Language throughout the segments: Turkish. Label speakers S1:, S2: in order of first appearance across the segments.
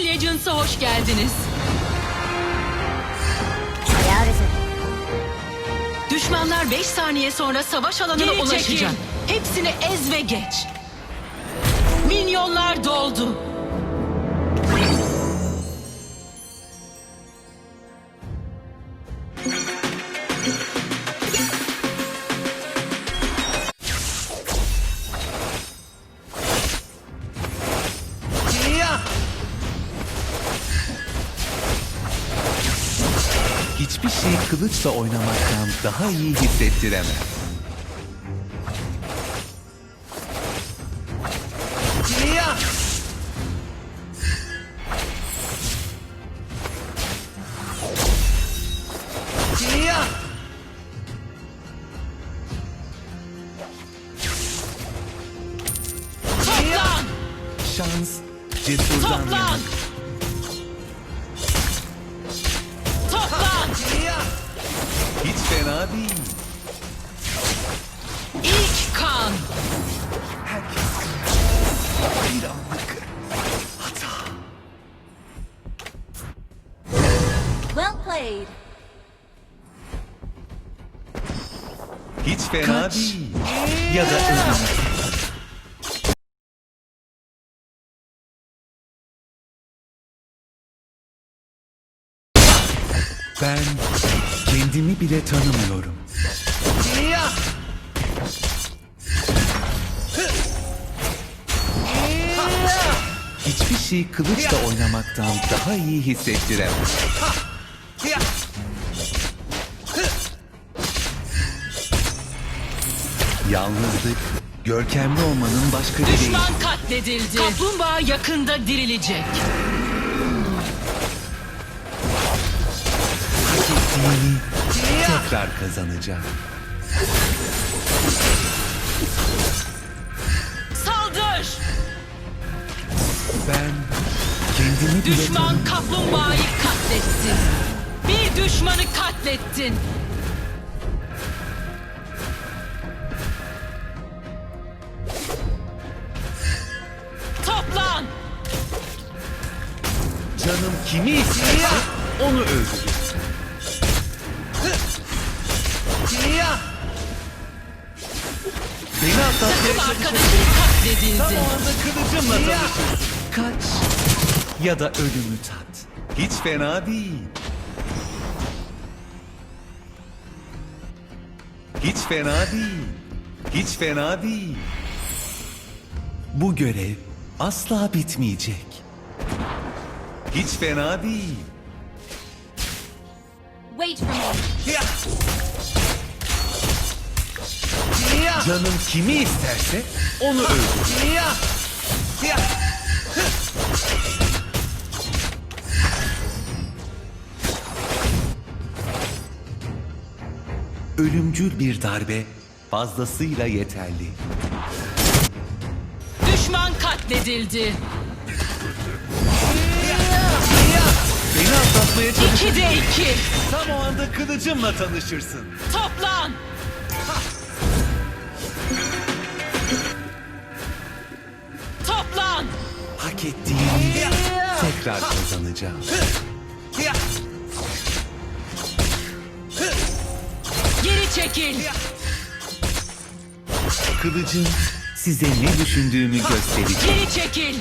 S1: Mobile Legends'a hoş geldiniz. Düşmanlar 5 saniye sonra savaş alanına ulaşacak.
S2: Çekin.
S1: Hepsini ez ve geç. Minyonlar doldu.
S3: Kılıçla oynamaktan daha iyi hissettiremez. Değil.
S1: İlk kan!
S3: Herkes bir anlık hata.
S4: Well played.
S3: Hiç fena
S1: Kaç.
S3: değil. Ya da ölüm. Ben kendimi bile tanımıyorum. Hiçbir şey kılıçla oynamaktan daha iyi hissettiremez. Yalnızlık, görkemli olmanın başka bir.
S1: Düşman katledildi. Kaplumbağa yakında dirilecek.
S3: Hak ettiğini tekrar kazanacak.
S1: Saldır!
S3: Ben kendimi bile
S1: Düşman
S3: tanımıyorum.
S1: kaplumbağayı katletti. Bir düşmanı katlettin. Toplan!
S3: Canım kimi isterse onu öldürür. Beni atlatmaya
S1: arkadaşın
S3: tam o anda kılıcımla tanışırsın. Kaç ya da ölümü tat. Hiç fena değil. Hiç fena değil. Hiç fena değil. Bu görev asla bitmeyecek. Hiç fena değil.
S4: Wait for me.
S3: Canım kimi isterse onu öldürür. Ölümcül bir darbe fazlasıyla yeterli.
S1: Düşman katledildi.
S3: Beni atlatmaya çalış.
S1: 2'de 2.
S3: Tam o anda kılıcımla tanışırsın.
S1: Toplan!
S3: Hak ettiğini tekrar kazanacağım.
S1: Geri çekil.
S3: Kılıcım size ne düşündüğümü gösterecek.
S1: Geri çekil.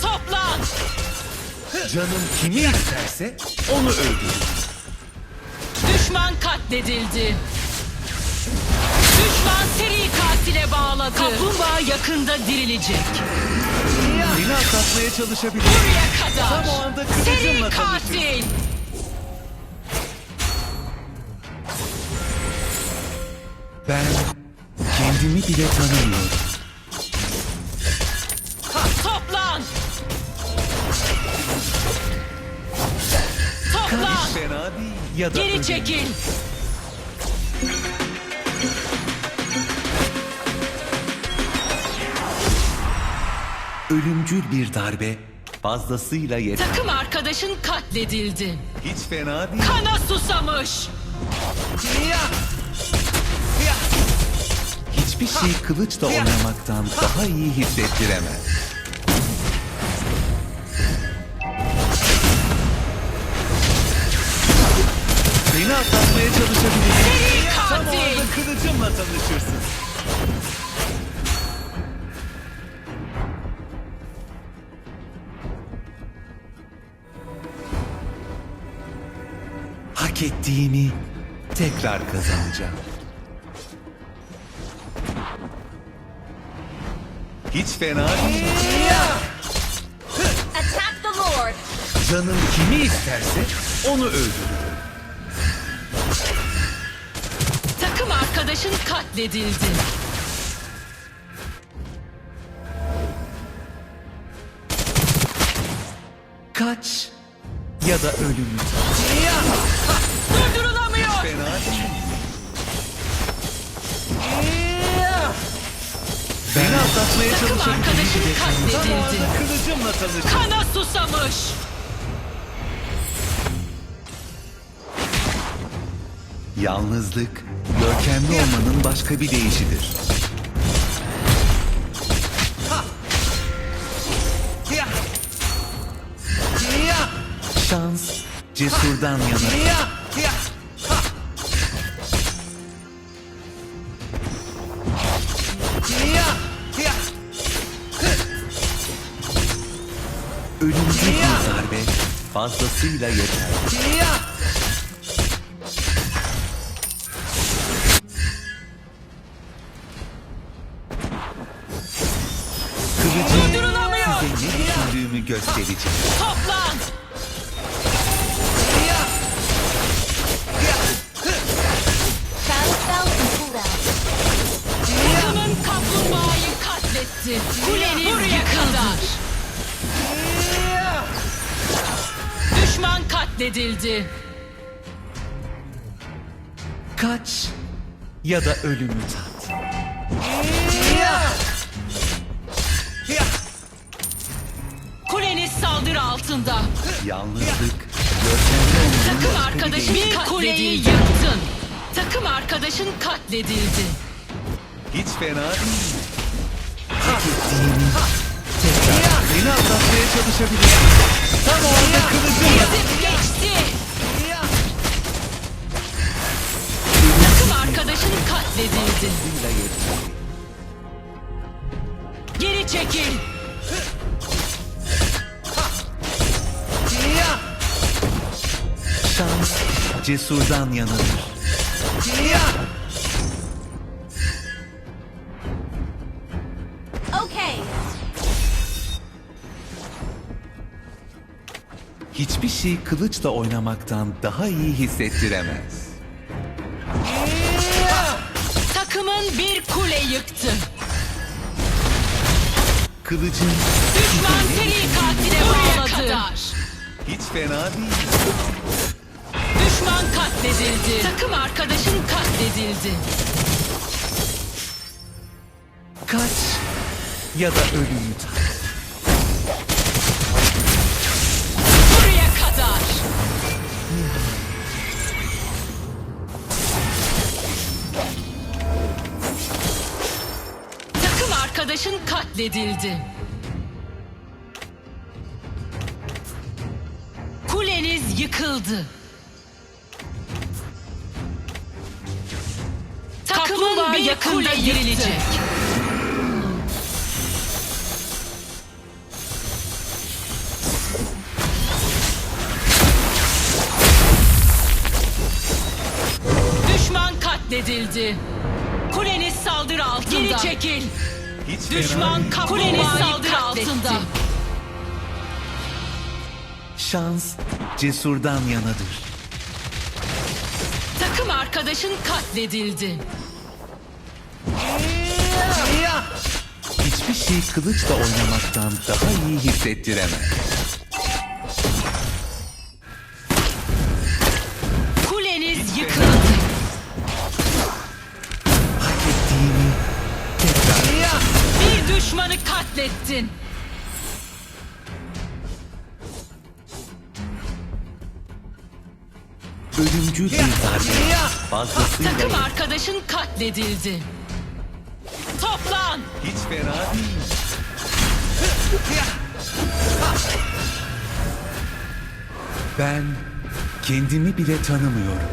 S1: Toplan!
S3: Canım kimi isterse onu öldürür.
S1: Düşman katledildi. Kaplumbağa yakında dirilecek.
S3: Beni atlatmaya çalışabilir.
S1: Buraya kadar.
S3: Tam o anda
S1: Seri
S3: kılıcımla
S1: katil.
S3: Ben kendimi bile tanımıyorum.
S1: Toplan! Toplan!
S3: fena değil. Ya da
S1: Geri
S3: ölüm.
S1: çekil.
S3: Ölümcül bir darbe fazlasıyla yeter.
S1: Takım arkadaşın katledildi.
S3: Hiç fena değil.
S1: Kana susamış.
S3: Hiçbir Hiçbir şey kılıçla oynamaktan daha iyi hissettiremez. Beni atlatmaya çalışabilirsin. Tam orada kılıcımla tanışırsın. Hak ettiğimi tekrar kazanacağım. Hiç fena değil.
S4: Attack the Lord.
S3: Canım kimi isterse onu öldürür.
S1: Takım arkadaşın katledildi.
S3: Kaç ya da ölümü
S1: Durdurulamıyor.
S3: Fena. Beni atlatmaya
S1: Takım
S3: çalışan
S1: arkadaşın
S3: kişi
S1: katledildi.
S3: kılıcımla tanışır.
S1: Kana susamış.
S3: Yalnızlık, görkemli olmanın başka bir deyişidir. Şans, cesurdan yanar. Ölümcül bir darbe fazlasıyla yeter. Kılıcım size ne düşündüğümü göstereceğim.
S1: Toplan. Katledildi.
S3: Kaç ya da ölümü tat.
S1: Kuleniz saldırı altında.
S3: Yalnızlık, görkemli
S1: Takım arkadaşın bir kuleyi yıktın. Takım arkadaşın katledildi.
S3: Hiç fena değil. Hak ettiğimi tekrar beni atlatmaya çalışabilirsin. Tam orada kılıcımla
S1: Ezip geçti. Takım arkadaşın katledildi. Geri çekil.
S3: Şans, cesurdan yanılır. Hiçbir şey kılıçla oynamaktan daha iyi hissettiremez.
S1: Takımın bir kule yıktı.
S3: Kılıcın
S1: Düşman seri katile bağladı.
S3: hiç fena değil.
S1: Düşman katledildi. Takım arkadaşın katledildi.
S3: Kaç ya da ölümü tat.
S1: Katledildi. Kuleniz yıkıldı. Takımın bir yakında girilecek. Düşman katledildi. Kuleniz saldırı altında. Geri çekil.
S3: Hiç
S1: Düşman
S3: değil.
S1: kuleniz saldırı altında.
S3: Şans, cesurdan yanadır.
S1: Takım arkadaşın katledildi.
S3: Hiçbir şey kılıçla oynamaktan daha iyi hissettiremez.
S1: Düşmanı katlettin.
S3: ölümcül bir darbe fazlasıyla
S1: Takım arkadaşın katledildi. Toplan.
S3: Hiç fena değil. Ben kendimi bile tanımıyorum.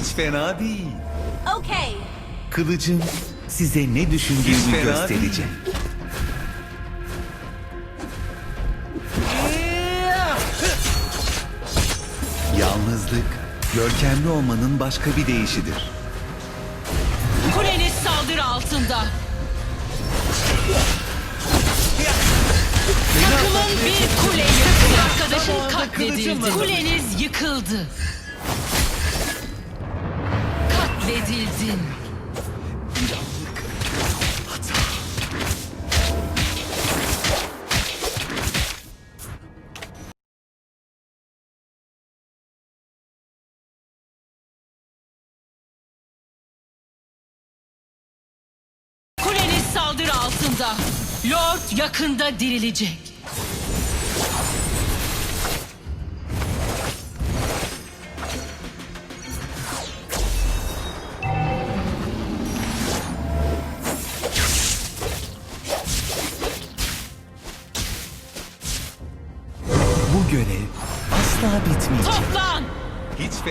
S3: Hiç fena değil.
S4: Okay.
S3: Kılıcım size ne
S2: Hiç
S3: düşündüğümü
S2: fena
S3: gösterecek. Yalnızlık, görkemli olmanın başka bir deyişidir.
S1: Kuleniz saldırı altında. Takımın bir kule yıktı. Arkadaşın katledildi. Kuleniz yıkıldı. Katledildin. Kuleniz saldırı altında. Lord yakında dirilecek.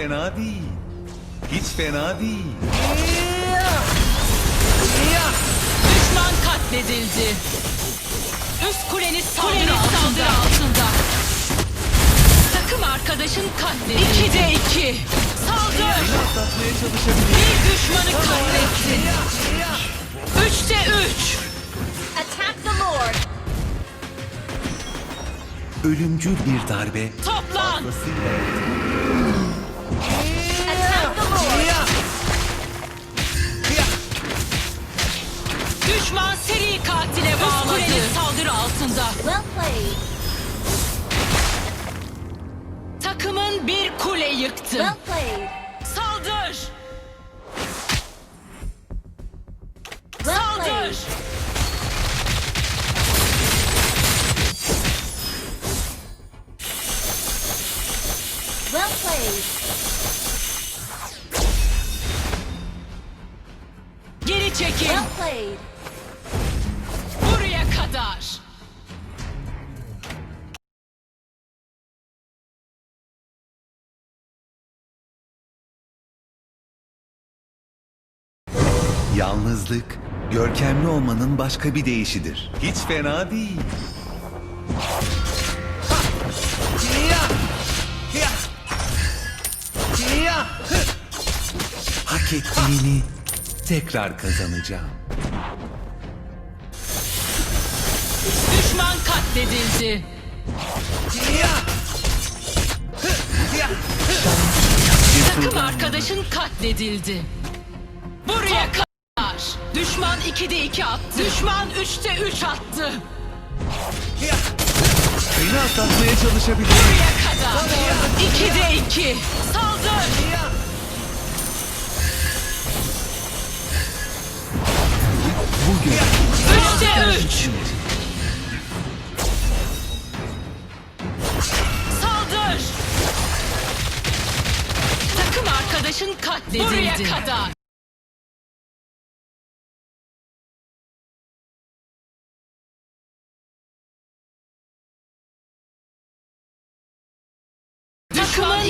S3: Fena değil. Hiç fena değil.
S1: Düşman katledildi. Üst kuleniz saldırı, altında. altında. Takım arkadaşın katledildi. 2'de 2. Saldır.
S3: Atlatmaya çalışabilirim.
S1: Bir düşmanı katlettin. 3'te 3.
S4: Attack the Lord.
S3: Ölümcül bir darbe
S1: Toplan.
S4: Lord.
S1: Düşman seri katile bağladı. Üst saldırı altında.
S4: Well played.
S1: Takımın bir kule yıktı.
S4: Well played.
S1: Saldır.
S4: Played.
S1: Buraya kadar.
S3: Yalnızlık, görkemli olmanın başka bir deyişidir. Hiç fena değil. Hak ettiğini tekrar kazanacağım.
S1: Düşman katledildi. Takım arkadaşın katledildi. Buraya kadar. Düşman 2'de 2 attı. Düşman 3'te 3 attı.
S3: Beni atlatmaya çalışabilirim.
S1: Buraya kadar. 2'de 2. Saldır.
S3: Bugün
S1: 3'te 3.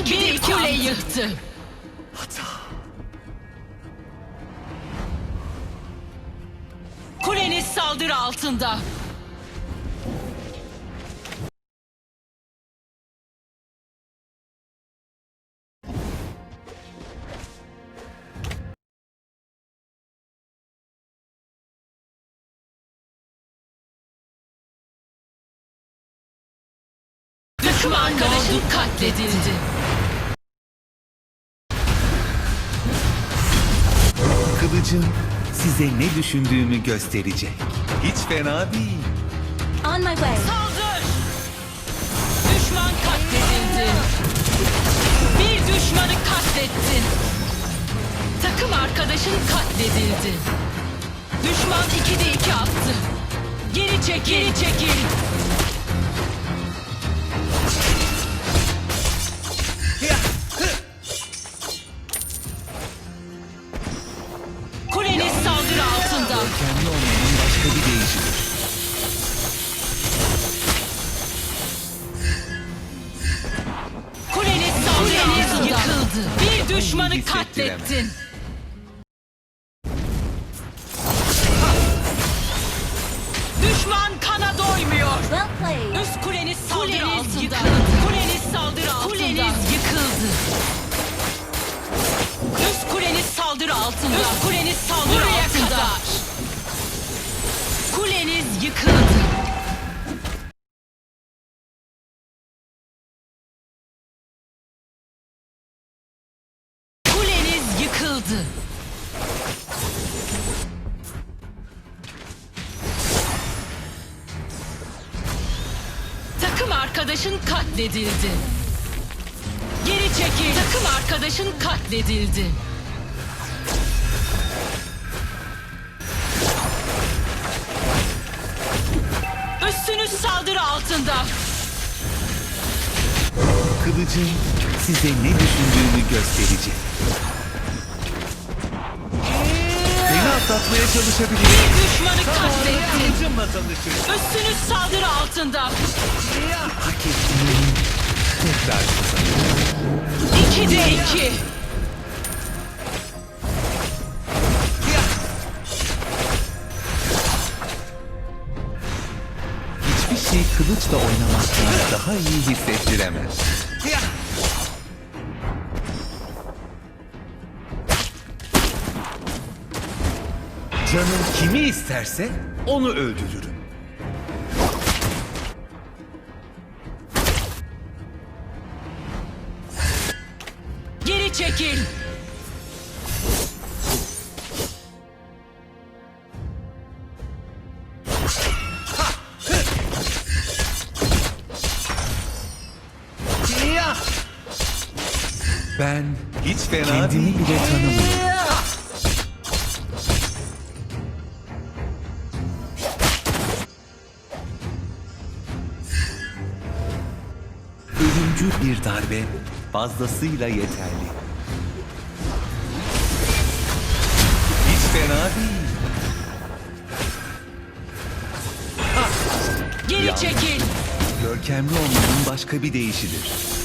S1: bir kule yıktı. Kuleniz saldırı altında. Takım arkadaşın katledildi.
S3: Kılıcım size ne düşündüğümü gösterecek. Hiç fena değil.
S4: On my way.
S1: Saldır! Düşman katledildi. Bir düşmanı katlettin. Takım arkadaşın katledildi. Düşman 2'de 2 attı. Geri çekil, geri çekil.
S4: tabi
S1: değişilir. Kuleniz,
S4: Kuleniz yıkıldı.
S1: Bir düşmanı katlettin. Arkadaşın katledildi. Geri çekil. Takım arkadaşın katledildi. Üstünüz saldırı altında.
S3: Kılıcım size ne düşündüğünü gösterecek. Atlatmaya çalışabilir.
S1: Bir düşmanı katletti.
S3: Kılıcımla tanışın.
S1: Üstünüz saldırı altında.
S3: Hak ettiğini tekrar.
S1: İki de iki.
S3: Hiçbir şey kılıçla oynamaktan daha iyi hissettiremez. Canım kimi isterse onu öldürürüm.
S1: Geri çekil.
S3: Ben hiç fena kendimi bile tanımıyorum. Ölümcül bir darbe fazlasıyla yeterli. Hiç fena değil.
S1: Geri çekil.
S3: Görkemli olmanın başka bir deyişidir.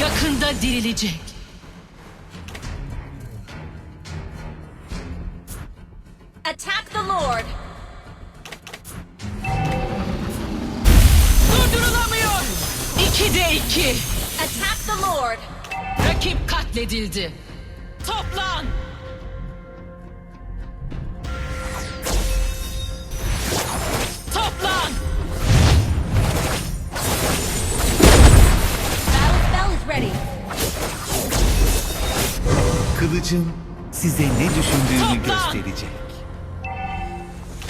S1: Yakında dirilecek.
S4: Attack the Lord.
S1: Durdurulamıyor. 2'de 2.
S4: Attack the Lord.
S1: Rakip katledildi.
S3: Düşündüğünü
S1: Toplan!
S3: gösterecek.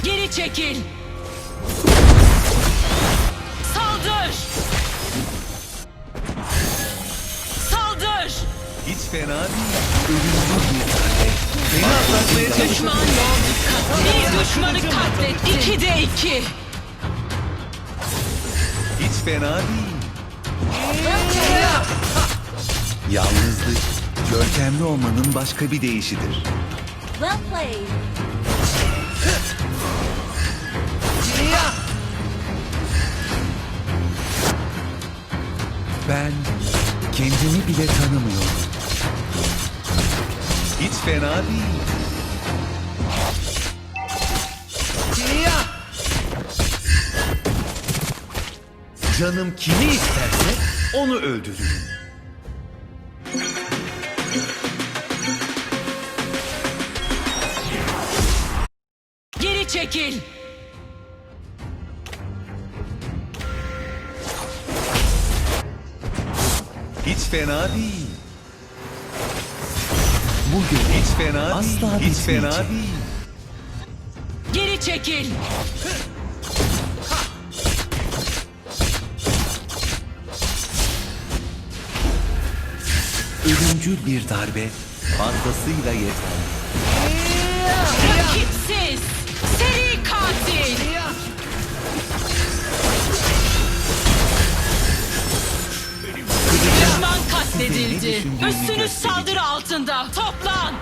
S1: Geri çekil. Saldır. Saldır.
S3: Hiç fena değil. Ölümcül bir darbe. Beni atlatmaya.
S1: Düşman. Bir düşmanı katletti. 2'de 2.
S3: Hiç fena değil. Yalnızlık, görkemli olmanın başka bir deyişidir.
S4: Well played.
S3: Ben kendimi bile tanımıyorum. Hiç fena değil. Canım kimi isterse onu öldürürüm.
S1: Çekil.
S3: Hiç fena değil. Bugün hiç fena
S2: Asla
S3: değil. Hiç fena değil.
S1: Geri çekil.
S3: Ölümcül bir darbe fazlasıyla yeter. Düşündüğünü
S1: Üstünüz saldırı altında. Toplan.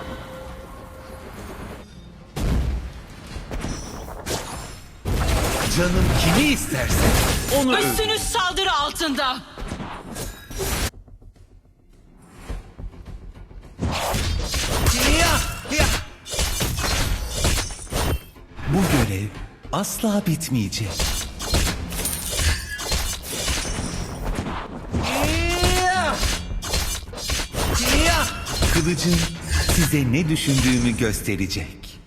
S3: Canım kimi isterse onu öldür.
S1: Üstünüz saldırı altında.
S3: Bu görev asla bitmeyecek. Kılıcın size ne düşündüğümü gösterecek.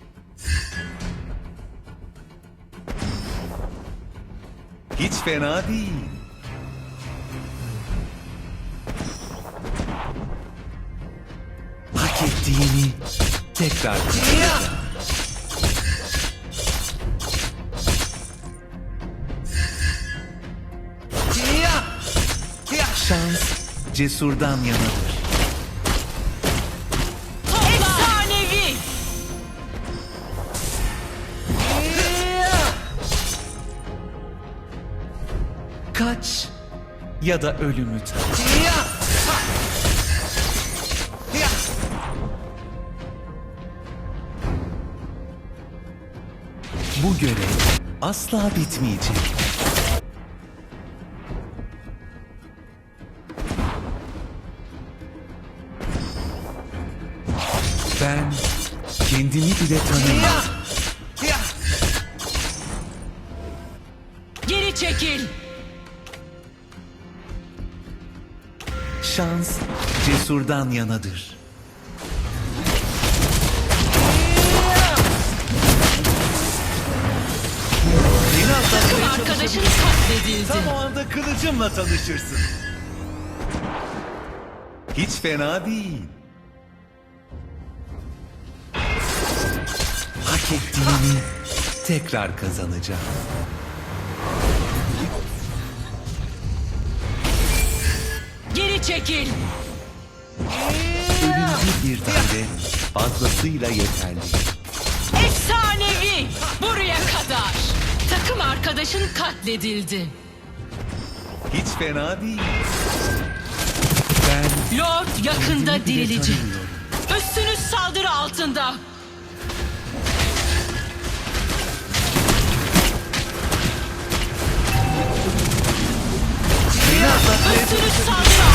S3: Hiç fena değil. Hak ettiğini tekrar kazanacağım. Şans cesurdan yanadır. Ya da ölümü tat. Bu görev asla bitmeyecek. Ben kendimi bile tanımam.
S1: Geri çekil.
S3: Şans cesurdan yanadır. Beni atlatmaya
S1: Arkadaşın
S3: çalışabilirsin.
S1: katledildi.
S3: Tam o anda kılıcımla tanışırsın. Hiç fena değil. Hak ettiğini tekrar kazanacağım.
S1: Çekil.
S3: Ölümcül bir darbe fazlasıyla yeterli.
S1: Efsanevi. Buraya kadar. Takım arkadaşın katledildi.
S3: Hiç fena değil. Ben
S1: Lord yakında dirilecek. Üstünüz saldırı altında. Üstünüz saldırı altında.